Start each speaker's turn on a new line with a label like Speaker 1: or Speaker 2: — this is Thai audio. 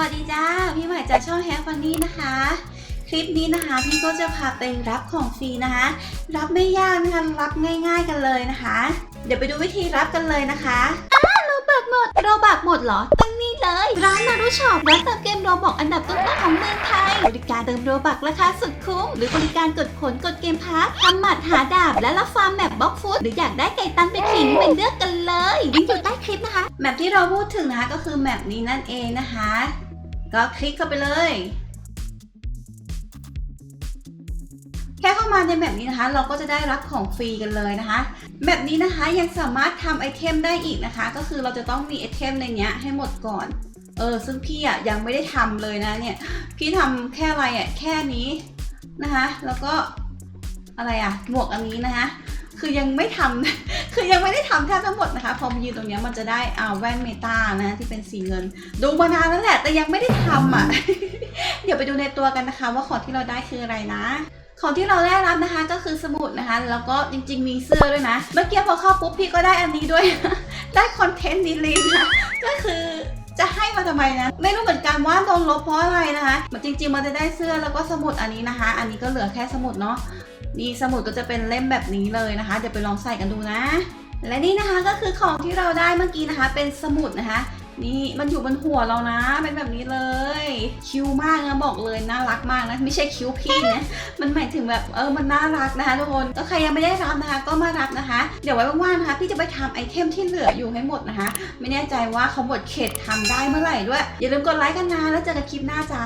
Speaker 1: วัสดีจ้า พี่ใหม่จากช่องแฮปฟันนี่นะคะ คลิปนี้นะคะพี่ก็จะพาไปรับของฟรีนะคะ รับไม่ยากนะคะรับง่าย ๆกันเลยนะคะ เดี๋ยวไปดูวิธีรับกันเลยนะคะอ้าโรบักหมดโรบักหมดเหรอตั้งนี่เลย ร้านนารุช็อปร้านเติมเกมโรบอกอันดับต้นๆของเมืองไทย บริการเติมโรบักราคาสุดคุ้ม หรือบริการกดผลกดเกมพาร์ททำหมัดหาดาบ และรับฟาร์มแมปบล็อกฟุตหรืออยากได้ไก่ตันไปขิงไปเลือกกันเลยลิงก์อยู่ใต้คลิปนะคะ แมปที่เราพูดถึงนะคะก็คือแมปนี้นั่นเองนะคะ ก็คลิกเข้าไปเลย แค่เข้ามาในแบบนี้นะคะ เราก็จะได้รับของฟรีกันเลยนะคะ แบบนี้นะคะยังสามารถทำไอเทมได้อีกนะคะ ก็คือเราจะต้องมีไอเทมในเนี้ยให้หมดก่อนเออซึ่งพี่อะยังไม่ได้ทำเลยนะเนี่ยพี่ทำแค่อะไรอะแค่นี้นะคะ แล้วก็อะไรอะหมวกอันนี้นะคะ คือยังไม่ทำคือยังไม่ได้ทำแทบทั้งหมดนะคะ พอมายืนตรงนี้มันจะได้อ่าแว่นเมตานะที่เป็นสีเงิน ดูมานานแล้วแหละแต่ยังไม่ได้ทำอะ เดี๋ยวไปดูในตัวกันนะคะ ว่าของที่เราได้คืออะไรนะของที่เราได้รับนะคะก็คือสมุดนะคะ แล้วก็จริง ๆ มีเสื้อด้วยนะ เมื่อกี้พอเข้าปุ๊บพี่ก็ได้อันนี้ด้วย ได้คอนเทนต์ดีลินนะก็คือจะให้มาทำไมนะ ไม่รู้เหมือนกันว่าโดนลบเพราะอะไรนะคะจริง ๆ มันจะได้เสื้อแล้วก็สมุดอันนี้นะคะ อันนี้ก็เหลือแค่สมุดเนาะ นี่สมุดก็จะเป็นเล่มแบบนี้เลยนะคะ เดี๋ยวไปลองใส่กันดูนะ และนี่นะคะก็คือของที่เราได้เมื่อกี้นะคะ เป็นสมุดนะคะ นี่มันอยู่บนหัวเรานะ เป็นแบบนี้เลย คิ้วมากนะบอกเลยน่ารักมากนะไม่ใช่คิ้วพี่นะมันหมายถึงแบบเออมันน่ารักนะคะทุกคนก็ใครยังไม่ได้รับนะคะ ก็มารับนะคะ เดี๋ยวไว้ว่างๆนะคะพี่จะไปทำไอเทมที่เหลืออยู่ให้หมดนะคะ ไม่แน่ใจว่าเขาหมดเขตทำได้เมื่อไหร่ด้วยอย่าลืมกดไลค์กันนะแล้วเจอกันคลิปหน้าจ้า